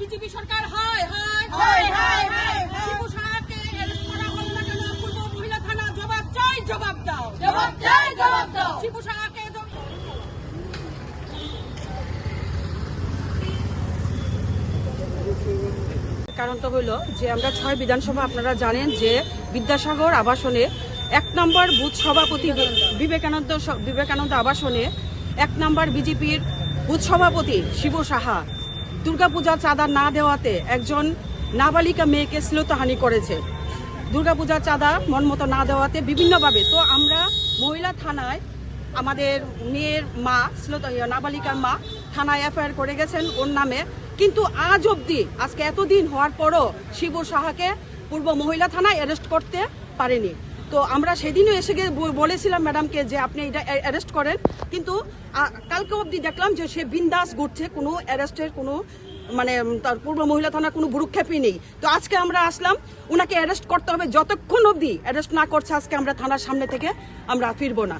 BJP সরকার হয় হয় হয় হয় হয় শিবু কেন? পূর্ব মহিলা থানা জবাব চাই জবাব দাও। জবাব চাই জবাব দাও। শিবু কারণ তো হইল যে আমরা ছয় বিধানসভা আপনারা জানেন যে বিদ্যাসাগর আবাসনে এক নম্বর বুথ সভাপতি বিবেকানন্দ বিবেকানন্দ আবাসনে এক নম্বর বিজেপির বুথ সভাপতি শিব সাহা। দুর্গাপূজা চাঁদা না দেওয়াতে একজন নাবালিকা মেয়েকে শ্লীলতাহানি করেছে। দুর্গাপূজার চাঁদা মন মতো না দেওয়াতে বিভিন্নভাবে। তো আমরা মহিলা থানায় আমাদের মেয়ের মা নাবালিকার মা থানায় এফআইআর করে গেছেন ওর নামে। কিন্তু আজ অবধি, আজকে এতদিন হওয়ার পরও শিব সাহাকে পূর্ব মহিলা থানায় অ্যারেস্ট করতে পারেনি। তো আমরা সেদিনও এসে গিয়ে বলেছিলাম ম্যাডামকে যে আপনি এটা অ্যারেস্ট করেন। কিন্তু কালকে অবধি দেখলাম যে সে বিন্দাস ঘুরছে কোনো অ্যারেস্টের কোনো মানে তার পূর্ব মহিলা থানার কোনো ভুরুক্ষেপই নেই। তো আজকে আমরা আসলাম ওনাকে অ্যারেস্ট করতে হবে যতক্ষণ অবধি অ্যারেস্ট না করছে আজকে আমরা থানার সামনে থেকে আমরা ফিরবো না।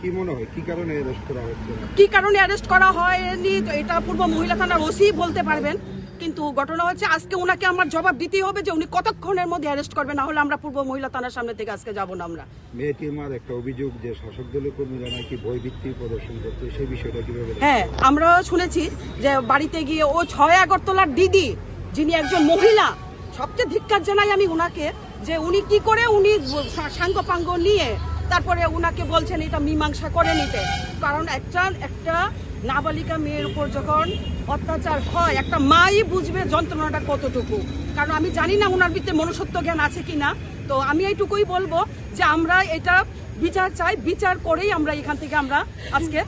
কি মনে হয় কি কারণে অ্যারেস্ট করা হচ্ছে? না? কি কারণে অ্যারেস্ট করা হয়নি? তো এটা পূর্ব মহিলা থানার ওসি বলতে পারবেন। কিন্তু ঘটনা হচ্ছে আজকে ওনাকে আমার জবাব দিতেই হবে যে উনি কতক্ষণের মধ্যে অ্যারেস্ট করবে না হলে আমরা পূর্ব মহিলা থানার সামনে থেকে আজকে যাব না আমরা। মেয়েটির মার একটা অভিযোগ যে শাসক দলের কর্মীরা নাকি ভয় ভিত্তি প্রদর্শন করছে সেই বিষয়টা কীভাবে হ্যাঁ আমরা শুনেছি যে বাড়িতে গিয়ে ও ছয় আগরতলার দিদি যিনি একজন মহিলা সবচেয়ে ধিক্কার জানাই আমি উনাকে যে উনি কি করে উনি সাঙ্গ পাঙ্গ নিয়ে তারপরে উনাকে বলছেন এটা মীমাংসা করে নিতে। কারণ একটা একটা নাবালিকা মেয়ের উপর যখন অত্যাচার হয়, একটা মাই বুঝবে যন্ত্রণাটা কতটুকু। কারণ আমি জানি না ওনার ভিতরে মনুষ্যত্ব জ্ঞান আছে কি না তো আমি এইটুকুই বলব যে আমরা এটা বিচার চাই, বিচার করেই আমরা এখান থেকে আমরা আজকে